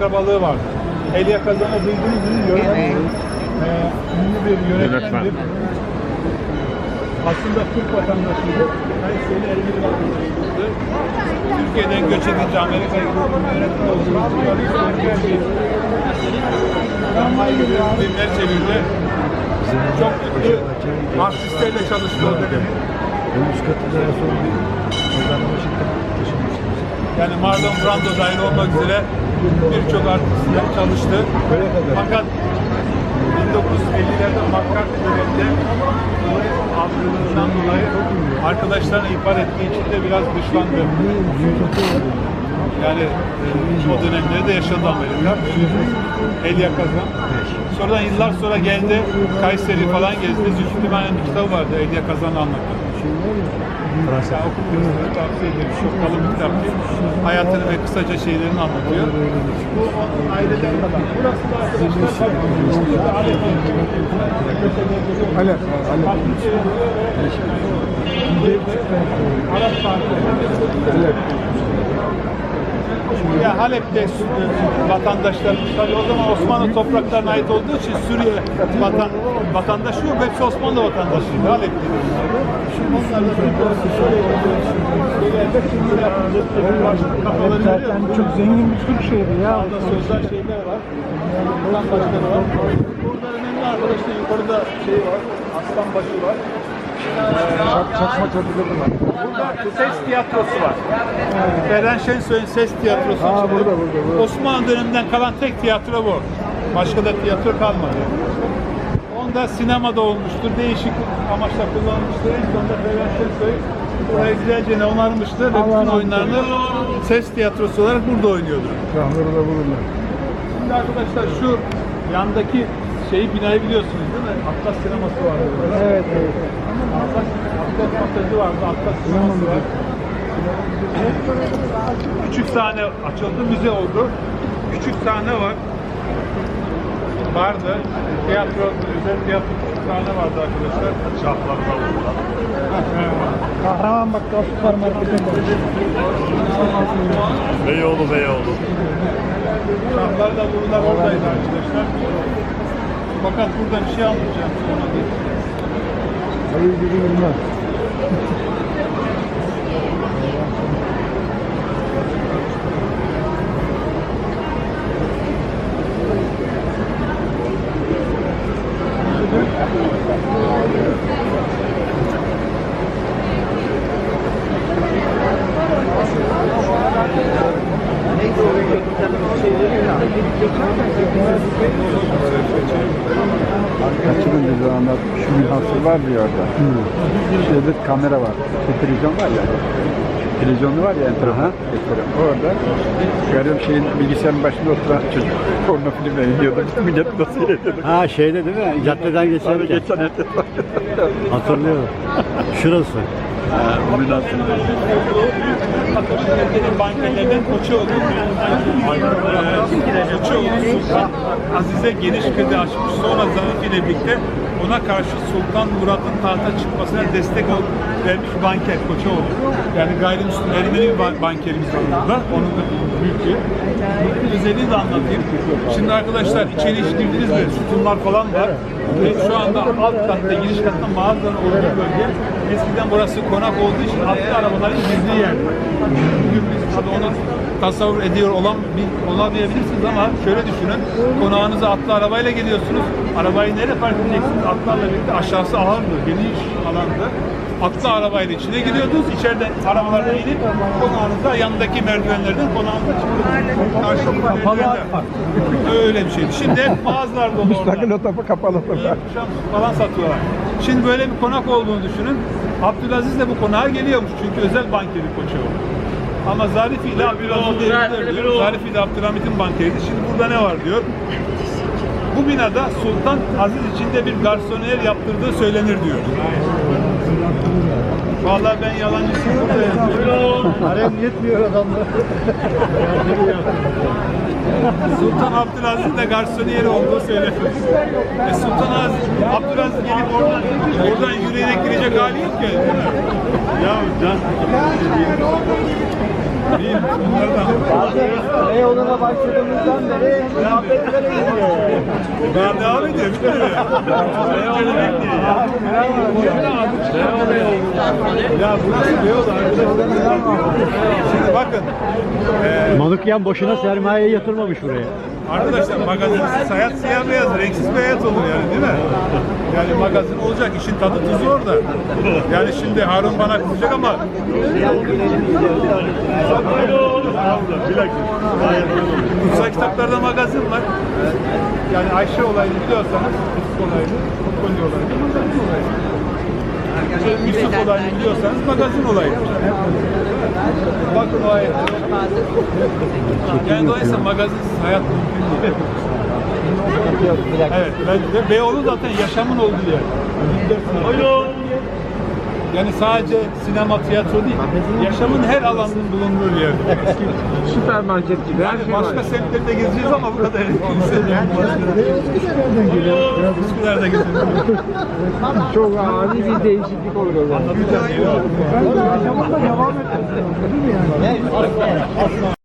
akrabalığı vardı. Elia Kazan'ı duydunuz mu? Yönetmen. Ee, ünlü bir yönetmendir. Aslında Türk vatandaşıydı. Kayseri Erbil vatandaşıydı. Türkiye'den göç edince Amerika'ya gidip yönetmen oldu. Tramvay gibi filmler çevirdi. Çok ünlü artistlerle çalıştı o dönem. En üst katında en son bir pazarlama şirketi. Yani Marlon Brando dahil olmak üzere birçok artistler çalıştı. Fakat 1950'lerde McCarthy döneminde azgınlığından dolayı arkadaşlarını ihbar ettiği için de biraz dışlandı. Yani e, o dönemlerde yaşadı Amerika. Elia Kazan. Sonradan yıllar sonra geldi Kayseri falan gezdi. Zülfü Livaneli'nin bir kitabı vardı Elia Kazan'ı anlatıyor. Fransa. Ya okuduğunuzda tavsiye ederim. Çok kalın bir kitap değil. Hayatını ve kısaca şeylerini anlatıyor. Bu aileden kalan. Burası da arkadaşlar Hala, hala. Arap tarihleri. Ya Halep'te vatandaşlarımız tabii o zaman Osmanlı topraklarına ait olduğu için Suriye vatan, vatandaşı yok. Hepsi Osmanlı vatandaşıydı. Halep'te. Onlar da kafaları musun? Çok zengin bir Türk şehri ya. Sağda sözler şeyler var. Buradan başkanı var. Burada önemli arkadaşlar yukarıda şey var. Aslanbaşı var. Çakma çatıları var. Burada ses tiyatrosu var. Ferhan Şensoy'un ses tiyatrosu. Ha, burada, burada, burada. Osmanlı döneminden kalan tek tiyatro bu. Başka da tiyatro kalmadı. Onda sinemada olmuştur. Değişik amaçla kullanılmıştır. En sonunda Ferhan Şensoy burayı güzelce onarmıştı ve bütün oyunlarını ses tiyatrosu olarak burada oynuyordu. Şahları da bulurlar. Şimdi arkadaşlar şu yandaki şeyi binayı biliyorsunuz değil mi? Atlas sineması vardı. Evet, evet. Atlas, Atlas masajı vardı, Atlas sineması var. Küçük sahne açıldı, müze oldu. Küçük sahne var. Vardı. Tiyatro, özel tiyatro küçük sahne vardı arkadaşlar. Şahlar Kahraman Bakkal süpermarketinde. Beyoğlu Beyoğlu. Şahlar da buralar oradaydı arkadaşlar. Fakat burada bir şey anlatacağım sonra değil. Hayır bilmez. Bir zamanlar şu münhasır var ya orada. Şeyde kamera var. Şey, televizyon var ya. Televizyonu var ya en tarafa. Orada garip şeyin bilgisayarın başında oturan çocuk porno filmle izliyordu. Millet nasıl seyrediyordu. Ha şeyde değil mi? Caddeden Abi geçerken. geçen hafta Hatırlıyorum. Şurası. Bu münhasır. Türkiye'nin bankerlerden Koçoğlu. Ee, Sultan Azize geniş kredi açmış. Sonra Zarif ile birlikte ona karşı Sultan Murat'ın tahta çıkmasına destek ol, vermiş banker Koçoğlu. Yani gayrimüslim Ermeni bir ban- bankerimiz var burada. Onun da büyüğü. Bu özelliği de anlatayım. Şimdi arkadaşlar içeri hiç girdiniz mi? Sütunlar falan var. Ve şu anda alt katta, giriş katta mağazaların olduğu bölge. Eskiden burası konak olduğu için atlı arabaların gizli yer. Bugün biz tabii onu tasavvur ediyor olan olamayabilirsiniz ama şöyle düşünün. Konağınıza atlı arabayla geliyorsunuz. Arabayı nereye park edeceksiniz? Atlarla birlikte aşağısı ağırdı, geniş alandı. Atlı arabayla içine giriyordunuz. İçeriden arabalardan inip konağınıza yanındaki merdivenlerden konağınıza çıkıyordunuz. Karşı kapalı Öyle bir şeydi. Şimdi mağazalar dolu orada. Müstakil otopu kapalı. Şans falan satıyorlar. Şimdi böyle bir konak olduğunu düşünün. Abdülaziz de bu konağa geliyormuş çünkü özel bankeri Koçoğlu. Ama Zarifi ile Abdülhamid değildir diyor. Zarifi ile Abdülhamid'in bankeriydi. Şimdi burada ne var diyor. Bu binada Sultan Aziz içinde bir garsoniyer yaptırdığı söylenir diyor. Vallahi ben yalancısıyım burada. Harem yetmiyor adamlar. Sultan Abdülaziz de garsoniyeri olduğu söylenir. E Sultan Aziz, Abdülaziz gelip oradan, oradan yürüyerek girecek hali yok ki. değil mi? Ya can. Bunlardan. Beyoğlu'na başladığımızdan beri muhabbetlere gidiyor. Daha devam ediyor. Bitmiyor. Beyoğlu ya. Ya burası Beyoğlu arkadaşlar. Şimdi bakın. Manukyan boşuna sermaye yatırmamış buraya. Arkadaşlar magazinsiz hayat siyah beyaz, renksiz hayat olur yani değil mi? Yani magazin olacak, işin tadı tuzu orada. Yani şimdi Harun bana kızacak ama kutsal kitaplarda magazin var. Yani Ayşe olayını biliyorsanız, Yusuf olayını, Konya olayını, magazin olayı. Yusuf olayını biliyorsanız magazin olayı. Bakın o ayet. Yani dolayısıyla magazinsiz hayat mümkün değil. Evet, bence de Beyoğlu zaten yaşamın olduğu yer. Yani sadece sinema, tiyatro değil, yaşamın her alanının bulunduğu bir yer. Süpermarket gibi her Yani şey var. başka semtleri de gezeceğiz ama bu kadar Üsküdar'da geziyoruz. Çok ani bir değişiklik olur o zaman. Güzel.